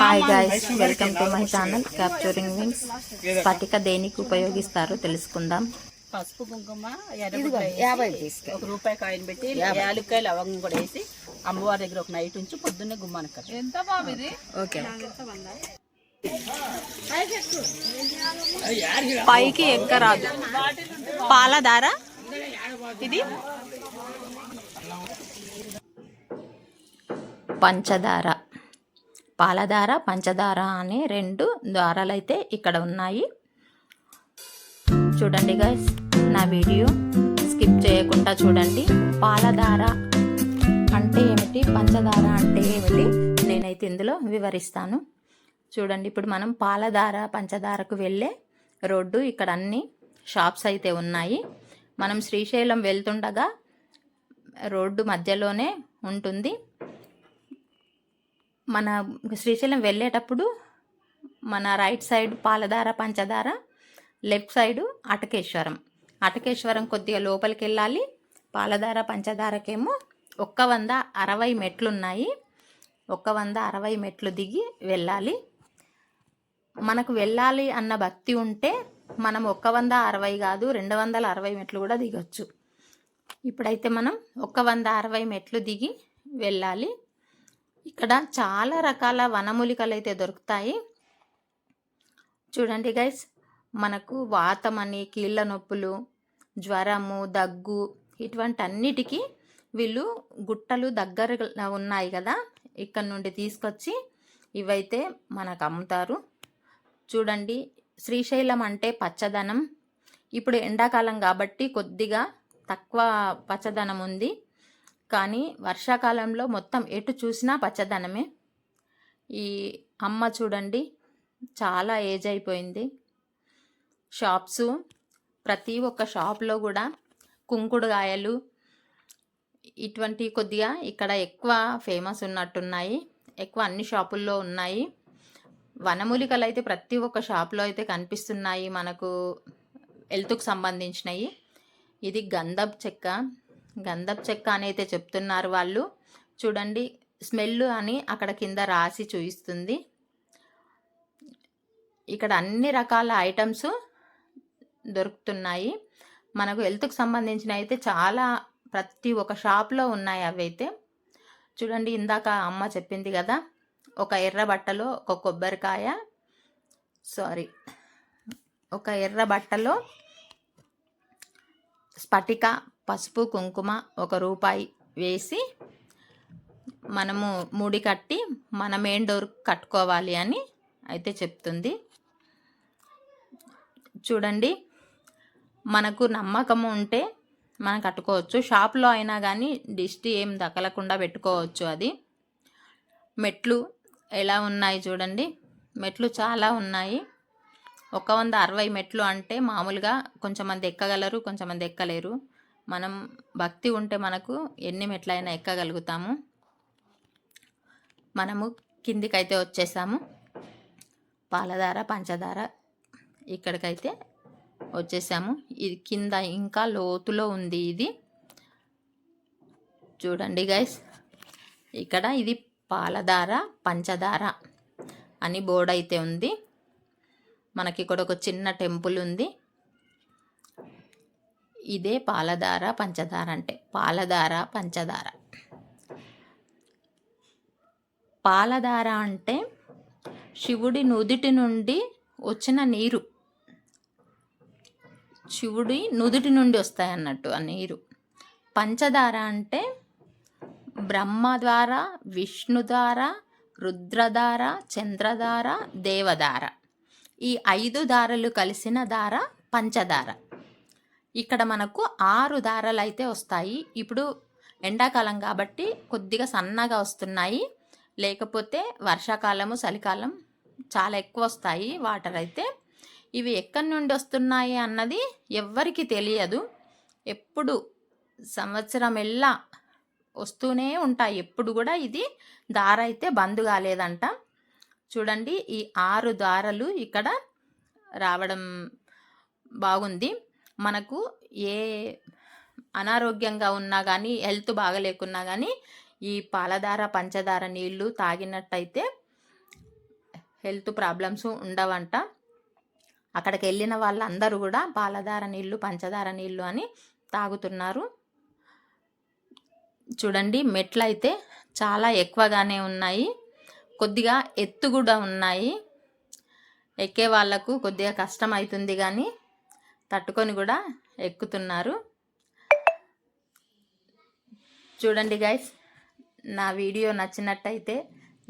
Hi guys welcome to my channel capturing wings స్ఫటిక దేనికి ఉపయోగిస్తారో తెలుసుకుందాం. పసుపు కుంకుమ యాభై ఒక రూపాయి కాయిన్ పెట్టి యాలక్కాయ లవంగం కూడా వేసి అమ్మవారి దగ్గర ఒక నైట్ ఉంచి పొద్దున్నే గుమ్మానికి కట్టాలి ఎంత బాబు ఇది? ఓకే. పైకి ఎక్కరాదు. పాలధార? ఇది? పంచదార. పాలధార పంచదార అనే రెండు దారాలు అయితే ఇక్కడ ఉన్నాయి. చూడండి గైస్ నా వీడియో స్కిప్ చేయకుండా చూడండి. పాలధార అంటే ఏమిటి? పంచదార అంటే ఏమిటి? నేనైతే ఇందులో వివరిస్తాను. చూడండి ఇప్పుడు మనం పాలధార పంచదారకు వెళ్ళే రోడ్డు ఇక్కడ అన్ని షాప్స్ అయితే ఉన్నాయి. మనం శ్రీశైలం వెళ్తుండగా రోడ్డు మధ్యలోనే ఉంటుంది. మన శ్రీశైలం వెళ్ళేటప్పుడు మన రైట్ సైడ్ పాలధార పంచదార లెఫ్ట్ సైడు అటకేశ్వరం. అటకేశ్వరం కొద్దిగా లోపలికి వెళ్ళాలి పాలధార పంచదారకేమో ఒక్క వంద అరవై మెట్లు ఉన్నాయి ఒక్క వంద అరవై మెట్లు దిగి వెళ్ళాలి. మనకు వెళ్ళాలి అన్న భక్తి ఉంటే మనం ఒక్క వంద అరవై కాదు రెండు వందల అరవై మెట్లు కూడా దిగొచ్చు. ఇప్పుడైతే మనం ఒక్క వంద అరవై మెట్లు దిగి వెళ్ళాలి. ఇక్కడ చాలా రకాల వనమూలికలు అయితే దొరుకుతాయి. చూడండి గైస్ మనకు వాతం అని కీళ్ళ నొప్పులు జ్వరము దగ్గు ఇటువంటి అన్నిటికీ వీళ్ళు గుట్టలు దగ్గర ఉన్నాయి కదా ఇక్కడ నుండి తీసుకొచ్చి ఇవైతే మనకు అమ్ముతారు. చూడండి శ్రీశైలం అంటే పచ్చదనం. ఇప్పుడు ఎండాకాలం కాబట్టి కొద్దిగా తక్కువ పచ్చదనం ఉంది. కానీ వర్షాకాలంలో మొత్తం ఎటు చూసినా పచ్చదనమే. ఈ అమ్మ చూడండి చాలా ఏజ్ అయిపోయింది. షాప్స్ ప్రతి ఒక్క షాప్లో కూడా కుంకుడుగాయలు ఇటువంటి కొద్దిగా ఇక్కడ ఎక్కువ ఫేమస్ ఉన్నట్టున్నాయి. ఎక్కువ అన్ని షాపుల్లో ఉన్నాయి. వనమూలికలు అయితే ప్రతి ఒక్క షాప్లో అయితే కనిపిస్తున్నాయి మనకు హెల్త్కు సంబంధించినవి ఇది గంధపు చెక్క. గంధపు చెక్క అని అయితే చెప్తున్నారు వాళ్ళు. చూడండి స్మెల్ అని అక్కడ కింద రాసి చూపిస్తుంది. ఇక్కడ అన్ని రకాల ఐటమ్స్ దొరుకుతున్నాయి. మనకు హెల్త్కి సంబంధించిన అయితే చాలా ప్రతి ఒక్క షాప్లో ఉన్నాయి అవి అయితే చూడండి ఇందాక అమ్మ చెప్పింది కదా ఒక ఎర్ర బట్టలో ఒక కొబ్బరికాయ సారీ ఒక ఎర్ర బట్టలో స్ఫటిక పసుపు కుంకుమ ఒక రూపాయి వేసి మనము ముడి కట్టి మన మెయిన్ డోర్ కట్టుకోవాలి అని అయితే చెప్తుంది. చూడండి మనకు నమ్మకం ఉంటే మనం కట్టుకోవచ్చు. షాప్లో అయినా కానీ దిష్టి ఏం దక్కలకుండా పెట్టుకోవచ్చు అది. మెట్లు ఎలా ఉన్నాయి చూడండి. మెట్లు చాలా ఉన్నాయి. ఒక వంద అరవై మెట్లు అంటే మామూలుగా కొంచెమంది ఎక్కగలరు కొంచెమంది ఎక్కలేరు. మనం భక్తి ఉంటే మనకు ఎన్ని మెట్లైనా ఎక్కగలుగుతాము. మనము కిందికైతే వచ్చేసాము. పాలధార పంచదార ఇక్కడికైతే వచ్చేసాము. ఇది కింద ఇంకా లోతులో ఉంది ఇది. చూడండి గైస్ ఇక్కడ ఇది పాలధార పంచదార అని బోర్డు అయితే ఉంది. మనకి ఇక్కడ ఒక చిన్న టెంపుల్ ఉంది. ఇదే పాలధార పంచదార అంటే. పాలధార పంచదార పాలధార అంటే శివుడి నుదుటి నుండి వచ్చిన నీరు. శివుడి నుదుటి నుండి వస్తాయి అన్నట్టు ఆ నీరు. పంచదార అంటే బ్రహ్మ ద్వారా విష్ణు ద్వారా రుద్రధార చంద్రధార దేవధార. ఈ ఐదు దారలు కలిసిన దార పంచదార ఇక్కడ మనకు ఆరు దారాలు అయితే వస్తాయి. ఇప్పుడు ఎండాకాలం కాబట్టి కొద్దిగా సన్నగా వస్తున్నాయి. లేకపోతే వర్షాకాలము చలికాలం చాలా ఎక్కువ వస్తాయి వాటర్ అయితే ఇవి ఎక్కడి నుండి వస్తున్నాయి అన్నది ఎవ్వరికి తెలియదు. ఎప్పుడు సంవత్సరం ఎల్లా వస్తూనే ఉంటాయి. ఎప్పుడు కూడా ఇది దార అయితే బంద్ కాలేదంట. చూడండి ఈ ఆరు దారలు ఇక్కడ రావడం బాగుంది. మనకు ఏ అనారోగ్యంగా ఉన్నా కానీ హెల్త్ బాగలేకున్నా కానీ ఈ పాలధార పంచదార నీళ్ళు తాగినట్టయితే హెల్త్ ప్రాబ్లమ్స్ ఉండవంట. అక్కడికి వెళ్ళిన వాళ్ళందరూ కూడా పాలధార నీళ్ళు పంచదార నీళ్ళు అని తాగుతున్నారు. చూడండి మెట్లు అయితే చాలా ఎక్కువగానే ఉన్నాయి. కొద్దిగా ఎత్తు కూడా ఉన్నాయి. ఎక్కే వాళ్ళకు కొద్దిగా కష్టం అవుతుంది కానీ తట్టుకొని కూడా ఎక్కుతున్నారు. చూడండి గైస్ నా వీడియో నచ్చినట్టయితే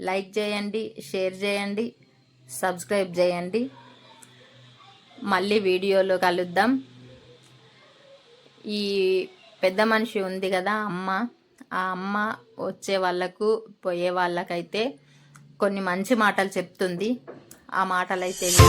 లైక్ చేయండి షేర్ చేయండి సబ్స్క్రైబ్ చేయండి. మళ్ళీ వీడియోలో కలుద్దాం. ఈ పెద్ద మనిషి ఉంది కదా అమ్మ ఆ అమ్మ వచ్చే వాళ్ళకు పోయే వాళ్ళకైతే కొన్ని మంచి మాటలు చెప్తుంది. ఆ మాటలైతే అయితే